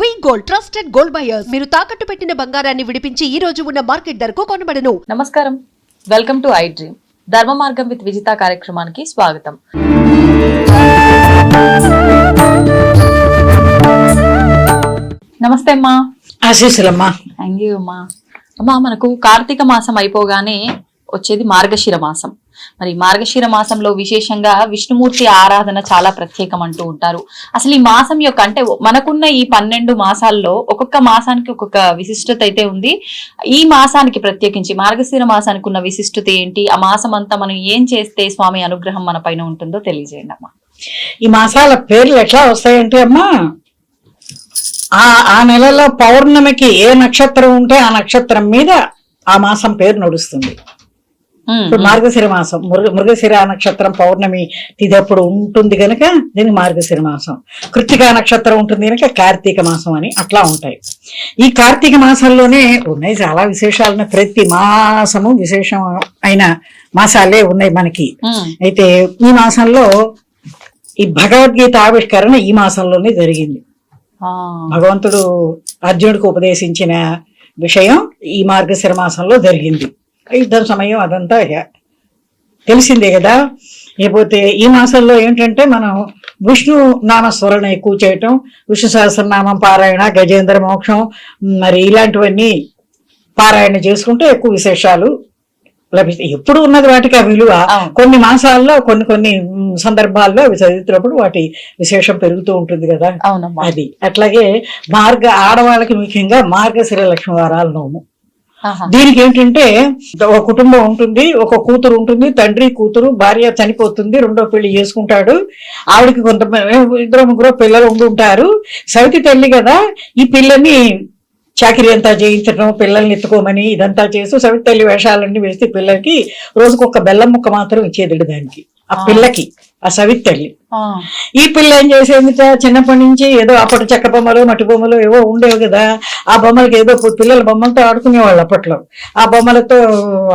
We gold trusted gold buyers మీరు తాకట్టు పెట్టిన బంగారాన్ని విడిపించి ఈ రోజు ఉన్న మార్కెట్ ధరకు కొనబడను. నమస్కారం. Welcome to iDream Dharma Margam with Vijitha కార్యక్రమానికి స్వాగతం. నమస్తే అమ్మా. ఆశీస్సులమ్మా. థ్యాంక్ యూ అమ్మా. అమ్మా మనకు కార్తీక మాసం అయిపోగానే వచ్చేది మార్గశిర మాసం. మరి మార్గశిర మాసంలో విశేషంగా విష్ణుమూర్తి ఆరాధన చాలా ప్రత్యేకం అంటూ ఉంటారు. అసలు ఈ మాసం యొక్క అంటే మనకున్న ఈ పన్నెండు మాసాల్లో ఒక్కొక్క మాసానికి ఒక్కొక్క విశిష్టత అయితే ఉంది. ఈ మాసానికి ప్రత్యేకించి మార్గశిర మాసానికి ఉన్న విశిష్టత ఏంటి? ఆ మాసం అంతా మనం ఏం చేస్తే స్వామి అనుగ్రహం మన పైన ఉంటుందో తెలియజేయండి అమ్మా. ఈ మాసాల పేర్లు ఎట్లా వస్తాయంటే అమ్మా ఆ ఆ నెలలో పౌర్ణమికి ఏ నక్షత్రం ఉంటే ఆ నక్షత్రం మీద ఆ మాసం పేరు నడుస్తుంది. ఇప్పుడు మార్గశిర మాసం మృగ మృగశిర నక్షత్రం పౌర్ణమి తిథి అప్పుడు ఉంటుంది గనక దీనికి మార్గశిర మాసం. కృత్తికా నక్షత్రం ఉంటుంది గనక కార్తీక మాసం అని అట్లా ఉంటాయి. ఈ కార్తీక మాసంలోనే ఉన్నాయి చాలా విశేషాలు ఉన్నాయి. ప్రతి మాసము విశేషం అయిన మాసాలే ఉన్నాయి మనకి. అయితే ఈ మాసంలో ఈ భగవద్గీత ఆవిష్కరణ ఈ మాసంలోనే జరిగింది. భగవంతుడు అర్జునుడికి ఉపదేశించిన విషయం ఈ మార్గశిర మాసంలో జరిగింది. యుద్ధం సమయం అదంతా తెలిసిందే కదా? లేకపోతే ఈ మాసంలో ఏంటంటే మనం విష్ణు నామస్మరణ ఎక్కువ చేయటం విష్ణు సహస్రనామం పారాయణ గజేంద్ర మోక్షం మరి ఇలాంటివన్నీ పారాయణ చేసుకుంటే ఎక్కువ విశేషాలు లభిస్తాయి. ఎప్పుడు ఉన్నది వాటికి ఆ విలువ. కొన్ని మాసాల్లో కొన్ని కొన్ని సందర్భాల్లో అవి చదువుతున్నప్పుడు వాటి విశేషం పెరుగుతూ ఉంటుంది కదా? అవునమ్మా. అది. అట్లాగే మార్గ ఆడవాళ్ళకి ముఖ్యంగా మార్గశిర లక్ష్మి వారాలు నోము. దీనికి ఏంటంటే ఒక కుటుంబం ఉంటుంది ఒక కూతురు ఉంటుంది తండ్రి కూతురు భార్య చనిపోతుంది రెండో పెళ్ళి చేసుకుంటాడు. ఆవిడకి కొంత ఇద్దరు ముగ్గురు పిల్లలు ఉండుంటారు సవితి తల్లి కదా ఈ పిల్లని చాకరీ అంతా చేయించడం పిల్లల్ని ఎత్తుకోమని ఇదంతా చేస్తూ సవితి తల్లి వేషాలన్నీ వేస్తే పిల్లలకి రోజుకొక బెల్లం ముక్క మాత్రం ఇచ్చేది దానికి. ఆ పిల్లకి ఆ సవితి తల్లి ఆ, ఈ పిల్ల ఏం చేసేది చిన్నప్పటి నుంచి ఏదో అప్పటి చెక్క బొమ్మలు మట్టి బొమ్మలు ఏవో ఉండేవి కదా. ఆ బొమ్మలకి ఏదో పిల్లల బొమ్మలతో ఆడుకునేవాళ్ళు అప్పట్లో. ఆ బొమ్మలతో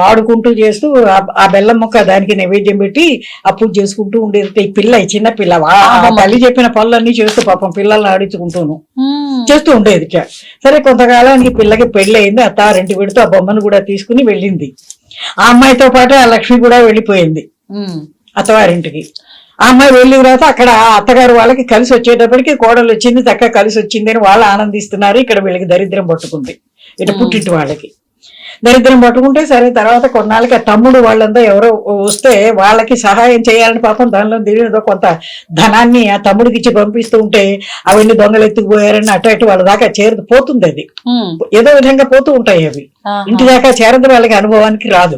ఆడుకుంటూ చేస్తూ ఆ- ఆ బెల్లం మొక్క దానికి నైవేద్యం పెట్టి ఆ పూజ చేసుకుంటూ ఉండేది. ఈ పిల్ల ఈ చిన్న పిల్ల ఆ తల్లి చెప్పిన పనులన్నీ చేస్తూ పాపం పిల్లల్ని ఆడించుకుంటూను. చేస్తూ ఉండేది. సరే కొంతకాలానికి పిల్లకి పెళ్ళి అయింది అత్తారింటి పెడుతూ ఆ బొమ్మను కూడా తీసుకుని వెళ్ళింది. ఆ అమ్మాయితో పాటు ఆ లక్ష్మి కూడా వెళ్ళిపోయింది. అత్తవారింటికి. ఆ అమ్మాయి వెళ్ళిన తర్వాత అక్కడ అత్తగారు వాళ్ళకి కలిసి వచ్చేటప్పటికి కోడలు వచ్చింది చక్కగా కలిసి వచ్చింది అని వాళ్ళు ఆనందిస్తున్నారు. ఇక్కడ వీళ్ళకి దరిద్రం పట్టుకుంది. ఇటు పుట్టింటి వాళ్ళకి. దరిద్రం పట్టుకుంటే సరే తర్వాత కొన్నాళ్ళకి ఆ తమ్ముడు వాళ్ళంతా ఎవరో వస్తే వాళ్ళకి సహాయం చేయాలని పాపం దానిలో దీనిలో కొంత ధనాన్ని ఆ తమ్ముడికి ఇచ్చి పంపిస్తూ ఉంటే అవన్నీ దొంగలు ఎత్తుకుపోయారని అటు ఇటు వాళ్ళ దాకా చేరు పోతుంది అది. ఏదో విధంగా పోతూ ఉంటాయి అవి. ఇంటి దాకా చేరదు వాళ్ళకి అనుభవానికి రాదు.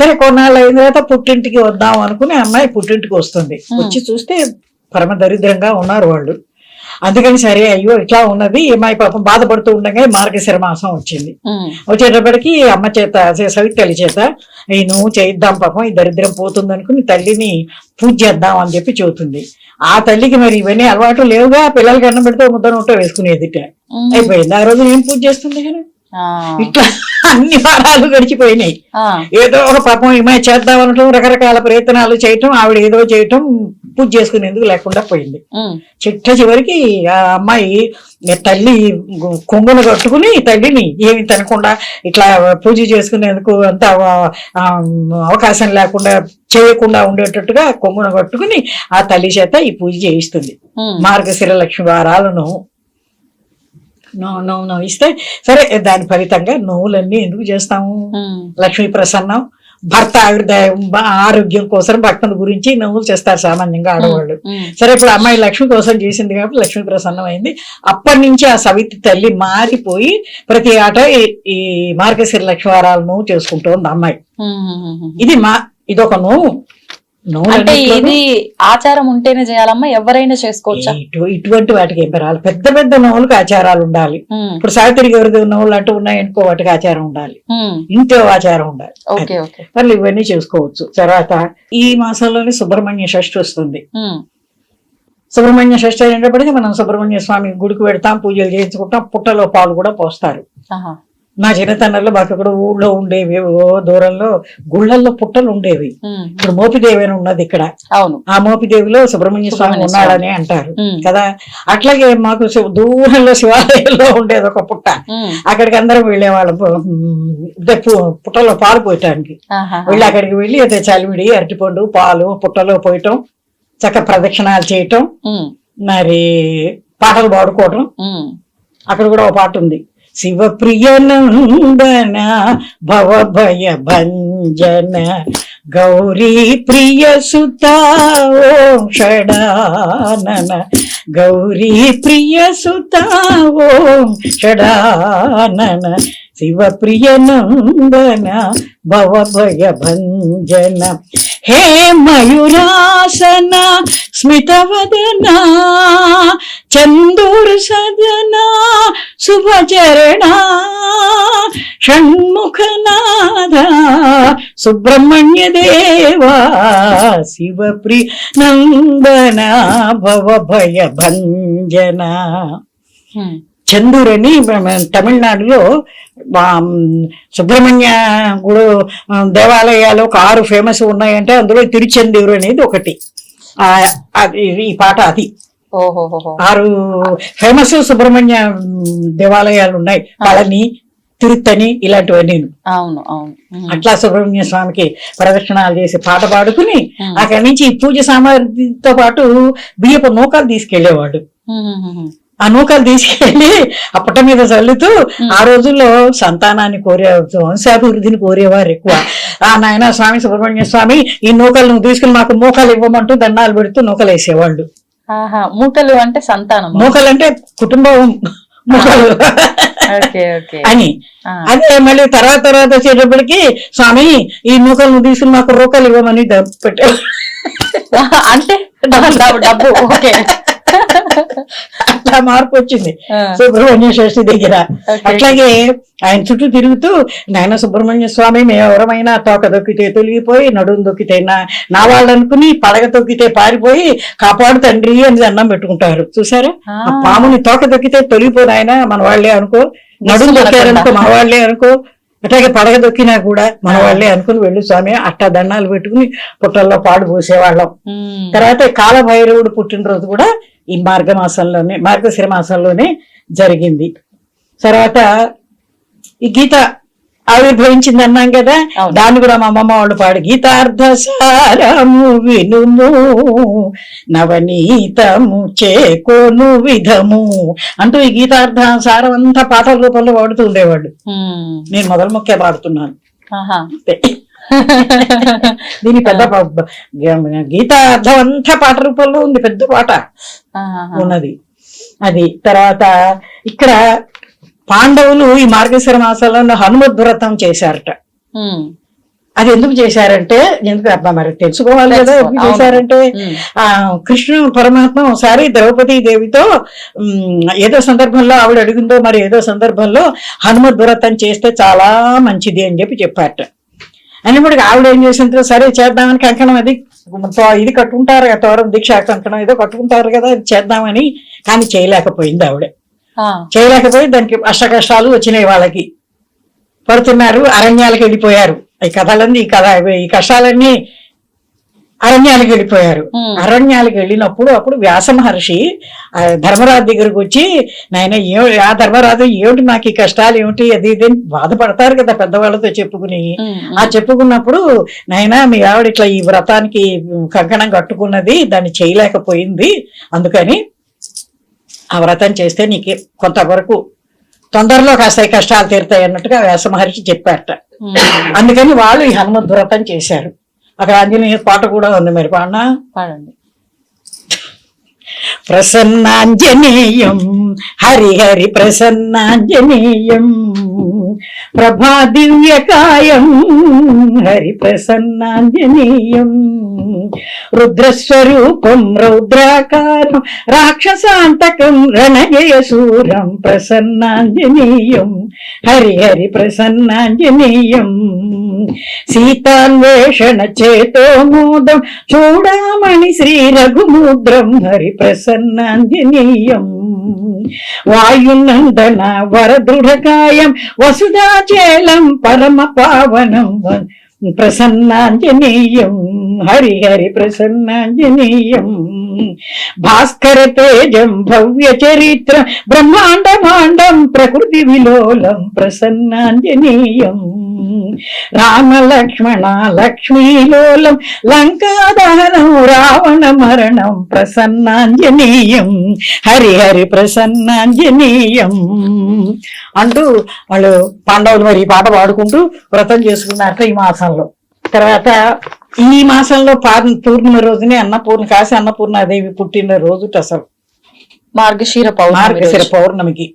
సరే కొన్నాళ్ళు అయిన తర్వాత పుట్టింటికి వద్దాం అనుకుని అమ్మాయి పుట్టింటికి వస్తుంది. వచ్చి చూస్తే పరమ దరిద్రంగా ఉన్నారు వాళ్ళు. అందుకని సరే అయ్యో ఇట్లా ఉన్నది ఈ అమ్మాయి పాపం బాధపడుతూ ఉండగా మార్గశిర మాసం వచ్చింది. వచ్చేటప్పటికి అమ్మ చేత సవితల్లి చేత "ఈ నువ్వు చేయిద్దాం పాపం ఈ దరిద్రం పోతుంది అనుకుని తల్లిని పూజ చేద్దాం అని చెప్పి చెబుతుంది. ఆ తల్లికి మరి ఇవన్నీ అలవాటు లేవుగా పిల్లలకి అన్నం పెడితే ముద్ద నోట వేసుకునేదిట ఉమ్, అయిపోయింది. ఆ రోజు ఏం పూజ చేస్తుంది కదా? ఇట్లా అన్ని వారాలు గడిచిపోయినాయి. ఏదో ఒక పాపం ఈమె చేద్దాం అనటం రకరకాల ప్రయత్నాలు చేయటం ఆవిడ ఏదో చేయటం పూజ చేసుకునేందుకు లేకుండా పోయింది. చిట్ట చివరికి ఆ అమ్మాయి తల్లి కొంగును కట్టుకుని తల్లిని ఏమి తినకుండా ఇట్లా పూజ చేసుకునేందుకు అంత అవకాశం లేకుండా చేయకుండా ఉండేటట్టుగా కొంగును కట్టుకుని ఆ తల్లి చేత ఈ పూజ చేయిస్తుంది. మార్గశిర లక్ష్మి వారాలను నో నో నో ఇస్తే సరే దాని ఫలితంగా నువ్వులన్నీ ఎందుకు చేస్తాము? లక్ష్మీ ప్రసన్నం భర్త బ- ఆరోగ్యం కోసం భక్తుల గురించి నువ్వులు చేస్తారు సామాన్యంగా ఆడవాళ్ళు. సరే ఇప్పుడు అమ్మాయి లక్ష్మి కోసం చేసింది కాబట్టి లక్ష్మీ ప్రసన్నం అయింది అప్పటి నుంచి ఆ సవితి తల్లి మారిపోయి ప్రతి ఆట ఈ- మార్గశిర లక్ష్మి వారాలు నువ్వు చేసుకుంటోంది అమ్మాయి. ఇది మా ఇదొక నువ్వు అంటే ఇది ఆచారం ఉంటేనే చేయాలమ్మా ఎవరైనా చేసుకోవచ్చా? ఇటు ఇటువంటి వాటికి ఏం పెరాలి పెద్ద పెద్ద నోవులకు ఆచారాలు ఉండాలి. ఇప్పుడు సావిత్రి గారి నోవులు అంటూ ఉన్నాయనుకో వాటికి ఆచారం ఉండాలి. ఇంట్లో ఆచారం ఉండాలి. వాళ్ళు ఇవన్నీ చేసుకోవచ్చు. తర్వాత ఈ మాసంలోనే సుబ్రహ్మణ్య షష్ఠి వస్తుంది. సుబ్రహ్మణ్య షష్ఠి అయినప్పటికీ మనం సుబ్రహ్మణ్య స్వామి గుడికి పెడతాం పూజలు చేయించుకుంటాం పుట్టలో పాలు కూడా పోస్తారు. నా చిన్నతనంలో మాకు అక్కడ ఊళ్ళో ఉండేవి ఓ దూరంలో గుళ్ళల్లో పుట్టలు ఉండేవి. ఇప్పుడు మోపిదేవి అని ఉన్నది ఇక్కడ. అవును. ఆ మోపిదేవిలో సుబ్రహ్మణ్య స్వామి ఉన్నాడని అంటారు. కదా? అట్లాగే మాకు దూరంలో శివాలయంలో ఉండేది ఒక పుట్ట. అక్కడికి అందరం వెళ్ళేవాళ్ళం. పుట్టలో పాలు పోయటానికి. వెళ్ళి అక్కడికి వెళ్ళి అదే చలివిడి అరటిపండు పాలు పుట్టలో పోయటం చక్క ప్రదక్షిణాలు చేయటం మరి పాటలు పాడుకోవటం. అక్కడ కూడా ఒక పాట ఉంది. శివప్రియ నందన భవభయ భంజన గౌరీ ప్రియ సుత ఓం షడానన. గౌరీ ప్రియ సుత ఓం షడానన. శివప్రియ నందన భవభయ భంజన హే మయూరాసన స్మితవదన చందూరు సదన శుభచరణ షణ్ముఖనాథ సుబ్రహ్మణ్య దేవా శివప్రి నందన భవ భయ భంజన చందూర్ అని తమిళనాడులో సుబ్రహ్మణ్య గుడు దేవాలయాలు ఒక ఆరు ఫేమస్ ఉన్నాయంటే అందులో తిరుచెందూరు అనేది ఒకటి. ఈ పాట అది. ఆరు ఫేమస్ సుబ్రహ్మణ్య దేవాలయాలు ఉన్నాయి. పళని తిరుత్తని ఇలాంటివన్నీ. అవును అవును. అట్లా సుబ్రహ్మణ్య స్వామికి ప్రదక్షిణాలు చేసి పాట పాడుకుని. అక్కడి నుంచి పూజ సామాగ్రితో పాటు బియ్యపు నూకలు తీసుకెళ్ళేవాడు ఆ నూకలు తీసుకెళ్ళి ఆ పుట్ట మీద చల్లుతూ ఆ రోజుల్లో సంతానాన్ని కోరే వంశాభివృద్ధిని కోరేవారు ఎక్కువ. ఆ నాయన స్వామి సుబ్రహ్మణ్య స్వామి ఈ నూకలు నువ్వు తీసుకుని మాకు మూకలు ఇవ్వమంటూ దండాలు పెడుతూ నూకలు వేసేవాళ్ళు. మూకలు అంటే సంతానం మూకలు అంటే కుటుంబం. మూకలు. అని. అదే మళ్ళీ తర్వాత తర్వాత వచ్చేటప్పటికి స్వామి ఈ నూకలు నువ్వు తీసుకుని మాకు రూకలు ఇవ్వమని పెట్టారు అంటే డబ్బు. ఓకే. అట్లా మార్పు వచ్చింది. సుబ్రహ్మణ్య శాస్త్రి దగ్గర. అట్లాగే ఆయన చుట్టూ తిరుగుతూ నాయన సుబ్రహ్మణ్య స్వామి మేము ఎవరమైనా తోక దొక్కితే తొలిగిపోయి నడుము దొక్కితే నా నా వాళ్ళు అనుకుని పడగ తొక్కితే పారిపోయి కాపాడు తండ్రి అని దండం పెట్టుకుంటారు. చూసారా ఆ. పాముని తోక దొక్కితే తొలిగిపోదు ఆయన మన వాళ్ళే అనుకో. నడుము దొక్కారనుకో మన వాళ్ళే అనుకో. అట్లాగే పడగ దొక్కినా కూడా మన వాళ్ళే అనుకుని వెళ్ళి స్వామి అట్టా దండాలు పెట్టుకుని పుట్టల్లో పాడు పోసేవాళ్ళం. తర్వాత కాలభైరవుడు పుట్టినరోజు కూడా ఈ మార్గమాసంలోనే మార్గశిర మాసంలోనే జరిగింది తర్వాత ఈ గీత ఆవిర్భవించింది అన్నాం కదా. దాన్ని కూడా మా అమ్మమ్మ వాళ్ళు పాడు గీతార్థ సారము వినుము నవనీతము చేకోను విధము అంటూ ఈ గీతార్థ సారం అంతా పాటల రూపంలో పాడుతూ ఉండేవాడు నేను మొదలు మొక్కే పాడుతున్నాను. అంతే. దీని పెద్ద గీత అర్థం అంతా పాట రూపంలో ఉంది పెద్ద పాట. ఉన్నది. అది తర్వాత ఇక్కడ పాండవులు ఈ మార్గశిర మాసంలో హనుమద్ వ్రతం చేశారట. అది ఎందుకు చేశారంటే ఎందుకు అబ్బా మరి తెలుసుకోవాలి కదా ఎందుకు. చేశారంటే ఆ కృష్ణుడు పరమాత్మ ఒకసారి ద్రౌపది దేవితో ఏదో సందర్భంలో ఆవిడ అడిగిందో మరి ఏదో సందర్భంలో హనుమద్ వ్రతం చేస్తే చాలా మంచిది అని చెప్పి చెప్పారట. అయినప్పటికీ ఆవిడ ఏం చేసిందో సరే చేద్దామని కంకణం అది. ఇది కట్టుకుంటారు కదా తోరం దీక్ష కంకణం ఏదో కట్టుకుంటారు కదా అది చేద్దామని కానీ చేయలేకపోయింది ఆవిడ. చేయలేకపోయి దానికి అష్ట కష్టాలు వచ్చినాయి వాళ్ళకి. పడుతున్నారు అరణ్యాలకు వెళ్ళిపోయారు. ఈ కథలన్నీ ఈ కథ ఈ కష్టాలన్నీ అరణ్యాలకు వెళ్ళిపోయారు. అరణ్యాలకు వెళ్ళినప్పుడు అప్పుడు వ్యాస మహర్షి ధర్మరాజు దగ్గరకు వచ్చి నాయన ఏ ఆ ధర్మరాజు ఏమిటి నాకు ఈ కష్టాలు? ఏమిటి? అది ఇది అని బాధపడతారు కదా పెద్దవాళ్ళతో చెప్పుకుని. ఆ చెప్పుకున్నప్పుడు నాయన మీ ఆవిడ ఇట్లా ఈ వ్రతానికి కంకణం కట్టుకున్నది దాన్ని చేయలేకపోయింది. అందుకని ఆ వ్రతం చేస్తే నీకు కొంతవరకు తొందరలో కాస్త కష్టాలు తీరుతాయి అన్నట్టుగా వ్యాస మహర్షి చెప్పారట. అందుకని వాళ్ళు ఈ హనుమద్ వ్రతం చేశారు. అక్కడ ఆంజనేయ పాట కూడా ఉంది మరి పాడినా? పాడండి. ప్రసన్నాంజనేయం హరి హరి ప్రసన్నాంజనేయం ప్రభా దివ్యకాయం హరి ప్రసన్నాంజనేయం రుద్రస్వరూపం రౌద్రాకారం రాక్షసాంతకం రణజయసూరం ప్రసన్నాంజనేయం హరి హరి ప్రసన్నాంజనేయం సీతాన్వేషణ చేతో మోదం చూడమణి శ్రీ రఘుముద్రం హరి ప్రసన్నాంజనీయం వాయునందన వరదృఢకాయం వసుధాచేలం పరమ పావనం ప్రసన్నాంజనేయం. హరి హరి ప్రసన్నాంజనేయం. భాస్కర తేజం భవ్య చరిత్ర బ్రహ్మాండ భాండం ప్రకృతి విలోలం ప్రసన్నాంజనేయం. రామ లక్ష్మణ లక్ష్మీలోలం లంకాదహనం రావణ మరణం ప్రసన్నాంజనేయం హరి హరి ప్రసన్నాంజనేయం. అంటూ వాళ్ళు పాండవులు మరి ఈ పాట పాడుకుంటూ వ్రతం చేసుకున్నారట ఈ మాసంలో. తర్వాత ఈ మాసంలో పార్- పూర్ణిమ రోజునే అన్నపూర్ణ కాశీ అన్నపూర్ణాదేవి పుట్టిన రోజు అసలు. మార్గశిర పౌర్ణమి మార్గశిర. పౌర్ణమికి.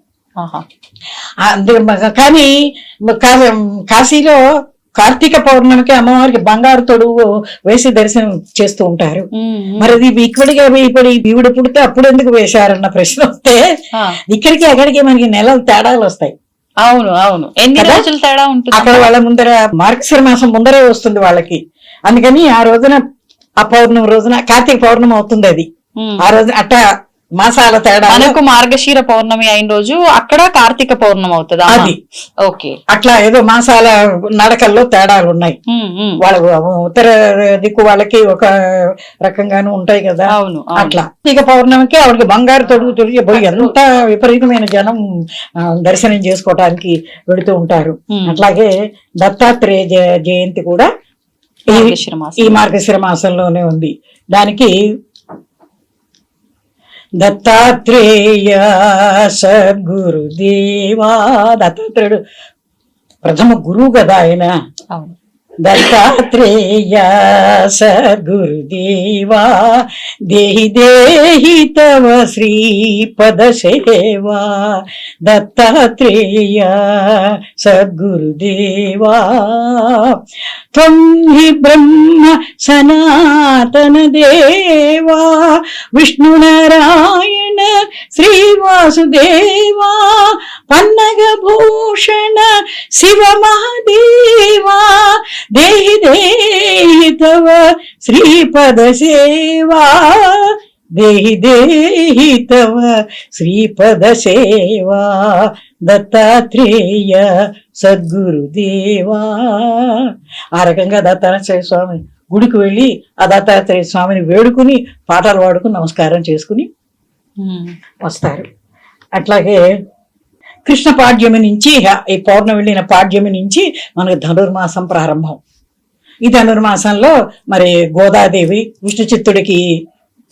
కానీ కాశీలో కార్తీక పౌర్ణమికి అమ్మవారికి బంగారు తొడుగు వేసి దర్శనం చేస్తూ ఉంటారు. మరి అది ఇక్కడికి ఇప్పుడు ఈ ఈవిడ పుడితే అప్పుడు ఎందుకు వేశారన్న ప్రశ్న వస్తే ఇక్కడికి అక్కడికి మనకి నెలలు తేడాలు వస్తాయి. అవును అవును. ఎన్ని? రోజులు తేడా ఉంటుంది? అక్కడ వాళ్ళ ముందర మార్గశిర మాసం ముందరే వస్తుంది వాళ్ళకి. అందుకని ఆ రోజున ఆ పౌర్ణమి రోజున కార్తీక పౌర్ణమి అవుతుంది అది. ఆ రోజు అట్ట మాసాల తేడా మనకు మార్గశిర పౌర్ణమి అయిన రోజు అక్కడ కార్తీక పౌర్ణమి అవుతుంది అది. ఓకే అట్లా ఏదో మాసాల నడకల్లో తేడాలు ఉన్నాయి. వాళ్ళ ఉత్తర దిక్కు వాళ్ళకి ఒక రకంగాను ఉంటాయి కదా అవును. అట్లా ఇక పౌర్ణమికి ఆవిడకి బంగారు తొడుగు తొడిగి పోయి ఎంత విపరీతమైన జనం దర్శనం చేసుకోవటానికి వెళుతూ ఉంటారు. అట్లాగే దత్తాత్రేయ జయంతి కూడా. ఈ మార్గశిర మాసంలోనే ఉంది దానికి దత్తాత్రేయ సద్గురుదేవా దత్తాత్రేయుడు. ప్రథమ గురువు కదా ఆయన. అవును. దత్తాత్రేయ సద్గురుదేవా దేహి దేహి తవ శ్రీపద సేవా దత్తాత్రేయ సద్గురుదేవా త్వం హి బ్రహ్మ సనాతన దేవా విష్ణునారాయణ శ్రీవాసుదేవా పన్నగ భూషణ శివ మహాదేవా దేహి దేహి తవ శ్రీపద సేవా. దేహి దేహి తవ శ్రీపద సేవా. దత్తాత్రేయ సద్గురుదేవా. ఆ రకంగా దత్తాత్రేయ స్వామి గుడికి వెళ్ళి ఆ దత్తాత్రేయ స్వామిని వేడుకుని పాటలు పాడుకుని నమస్కారం చేసుకుని. వస్తారు. అట్లాగే కృష్ణ పాడ్యమి నుంచి ఈ పౌర్ణమి వెళ్ళిన పాడ్యమి నుంచి మనకు ధనుర్మాసం ప్రారంభం. ఈ ధనుర్మాసంలో మరి గోదాదేవి విష్ణు చిత్తుడికి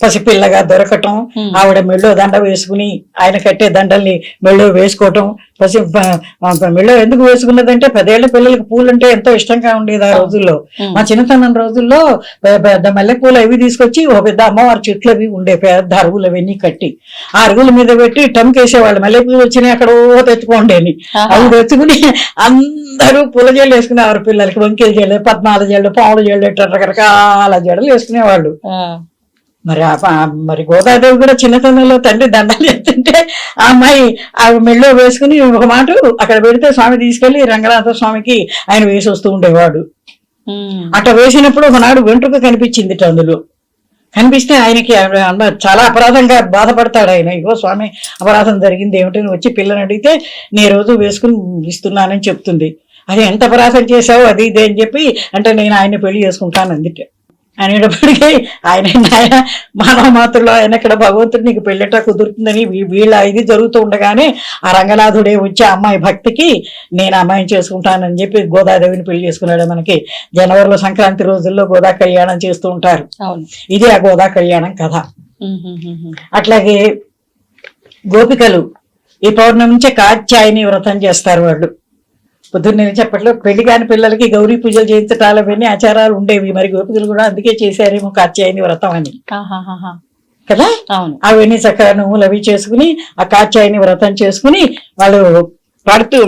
పసిపిల్లగా దొరకటం. ఆవిడ మెళ్ళో దండ వేసుకుని ఆయన కట్టే దండల్ని మెళ్ళో వేసుకోవటం. పసి మెళ్ళో ఎందుకు వేసుకున్నదంటే పదేళ్ళ పిల్లలకి పూలు అంటే ఎంతో ఇష్టంగా ఉండేది ఆ రోజుల్లో. మా చిన్నతనం రోజుల్లో పెద్ద మల్లెపూలు అవి తీసుకొచ్చి ఓ పెద్ద అమ్మవారి చెట్లు అవి ఉండే పెద్ద అరుగులు అవన్నీ కట్టి ఆ అరుగుల మీద పెట్టి టమ్కేసేవాళ్ళు మల్లెపూలు వచ్చినాయి అక్కడ ఓ తెచ్చుకోండి. అవి తెచ్చుకుని అందరూ పూల జల్లు వేసుకునేవారు పిల్లలకి వంకెల జల్లు పద్మాల జల్లు పావుల జల్లు రకరకాల జడలు వేసుకునేవాళ్ళు. మరి మరి గోదాదేవి కూడా చిన్నతనంలో తండ్రి దండాలు చేస్తుంటే ఆ అమ్మాయి ఆ మెళ్ళో వేసుకుని ఒక మాట అక్కడ పెడితే స్వామి తీసుకెళ్ళి రంగనాథ స్వామికి ఆయన వేసి వస్తూ ఉండేవాడు. అట్లా వేసినప్పుడు ఒకనాడు వెంట్రుక కనిపించింది అందులో. కనిపిస్తే ఆయనకి చాలా అపరాధంగా బాధపడతాడు ఆయన. ఇగో స్వామి అపరాధం జరిగింది ఏమిటని వచ్చి పిల్లని అడిగితే నీ రోజు వేసుకుని ఇస్తున్నానని చెప్తుంది. అది ఎంత అపరాధం చేశావు? అది ఇది అని చెప్పి అంటే నేను ఆయన పెళ్ళి చేసుకుంటాను అందుకే అనేటప్పటికీ ఆయన మానవ మాతృలో ఆయన ఇక్కడ భగవంతుడు నీకు పెళ్ళట కుదురుతుందని వీళ్ళ ఇది జరుగుతూ ఉండగానే ఆ రంగనాథుడే వచ్చి అమ్మాయి భక్తికి నేను అమ్మాయిని చేసుకుంటానని చెప్పి గోదాదేవిని పెళ్ళి చేసుకున్నాడు మనకి జనవరిలో సంక్రాంతి రోజుల్లో గోదా కళ్యాణం చేస్తూ ఉంటారు. ఇది ఆ గోదా కళ్యాణం కథ. అట్లాగే గోపికలు ఈ పౌర్ణమి నుంచే కాత్యాయని వ్రతం చేస్తారు వాళ్ళు. పొద్దున్నే చెప్పట్లో పెళ్ళి కాని పిల్లలకి గౌరీ పూజలు చేయించటాలు అవన్నీ ఆచారాలు ఉండేవి. మరి గోపికలు కూడా అందుకే చేశారేమో కాత్యాయని వ్రతం అని. కదా? అవును. అవన్నీ చక్కగా నువ్వులు అవి చేసుకుని ఆ కాత్యాయని వ్రతం చేసుకుని వాళ్ళు పడుతూ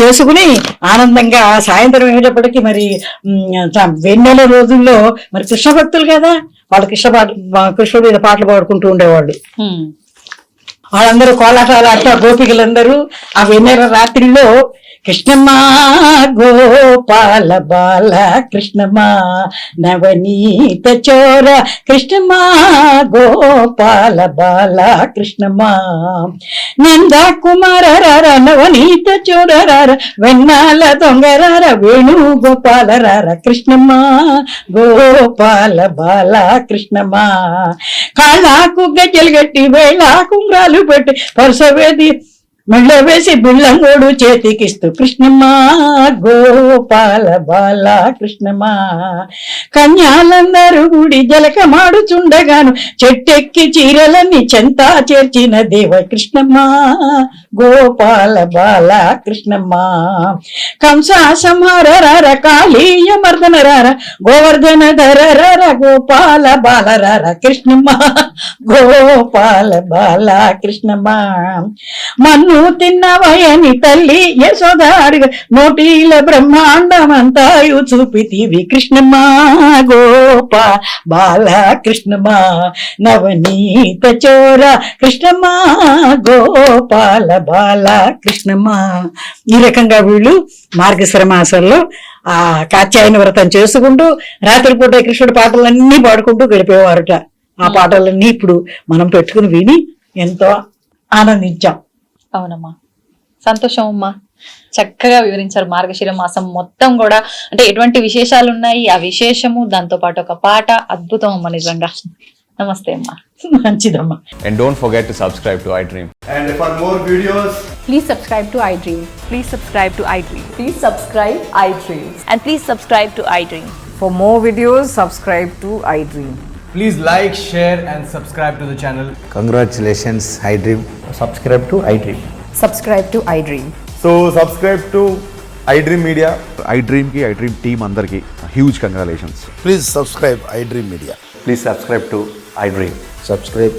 చేసుకుని ఆనందంగా సాయంత్రం అయ్యేటప్పటికి మరి వెన్నెల రోజుల్లో మరి కృష్ణ భక్తులు కదా? వాళ్ళు కృష్ణ పాట కృష్ణుడి మీద పాటలు పాడుకుంటూ ఉండేవాళ్ళు. వాళ్ళందరూ కోలాటాలు అట్లా గోపికలందరూ ఆ వెన్నెల రాత్రిలో కృష్ణమా గోపాల బాల కృష్ణమా నవనీత చోర కృష్ణమా గోపాల బాల కృష్ణమా. నందా కుమార నవనీత చోర వెన్నాల దొంగ రార వేణు గోపాల రార కృష్ణమ్మ గోపాల బాల కృష్ణమా. కాళ్ళకు గజ్జలు గట్టి వేళ కుంగ్రాలు పెట్టి పరుసవేది మెళ్ళ వేసి బిళ్ళంగోడు చేతికిస్తూ కృష్ణమ్మ గోపాల బాల కృష్ణమ్మ కన్యాలందరూ గుడి జలకమాడుచుండగాను చెట్టెక్కి చీరలన్నీ చెంతా చేర్చిన దేవ కృష్ణమ్మ గోపాల బాల కృష్ణమ్మ కంస సంహార రార కాళీయ మర్దన రార గోవర్ధన ధర రార గోపాల బాల రార కృష్ణమ్మ. గోపాల బాల కృష్ణమ్మ మన్ను తిన్నవయని తల్లి యశోద నోటీల బ్రహ్మాండమంతాయు చూపితివి కృష్ణమ్మ. గోపా బాల కృష్ణమ్మ నవనీత చోర కృష్ణమ్మ. గోపాల బాల కృష్ణమ్మ ఈ రకంగా వీళ్ళు మార్గశిర మాసంలో ఆ కాత్యాయన వ్రతం చేసుకుంటూ రాత్రిపూట కృష్ణుడి పాటలన్నీ పాడుకుంటూ గడిపేవారుట. ఆ పాటలన్నీ ఇప్పుడు మనం పెట్టుకుని విని ఎంతో ఆనందించాం. అవునమ్మా. సంతోషం అమ్మా. చక్కగా వివరించారు మార్గశిర మాసం మొత్తం కూడా. అంటే ఎటువంటి విశేషాలు ఉన్నాయి ఆ విశేషము దాంతో పాటు ఒక పాట. అద్భుతం అమ్మ నిజంగా. నమస్తే అమ్మా మంచిదమ్మా And don't forget to subscribe to iDream. And for more videos, Please subscribe to iDream. Please subscribe to iDream. Please subscribe iDream. And please subscribe to iDream. For more videos, subscribe to iDream. please like, share, and subscribe to the channel. Congratulations, iDream. Subscribe to iDream. Subscribe to iDream. So, subscribe to iDream Media. IDream కి I dream team అందరికి huge congratulations Please subscribe iDream Media. Please subscribe to I iDream subscribe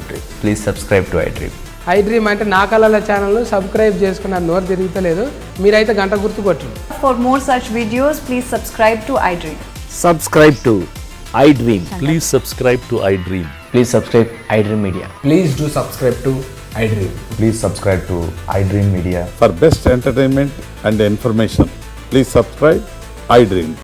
dream please subscribe to iDream iDream అంటే నా కళల channel subscribe చేసుకున్న నోరు తిరుగుతలేదు. మీరైతే గంట గుర్తు కొట్టు for more such videos please subscribe to iDream subscribe to iDream please subscribe to iDream please subscribe dream media please do subscribe to iDream please subscribe to iDream media for best entertainment and information please subscribe dream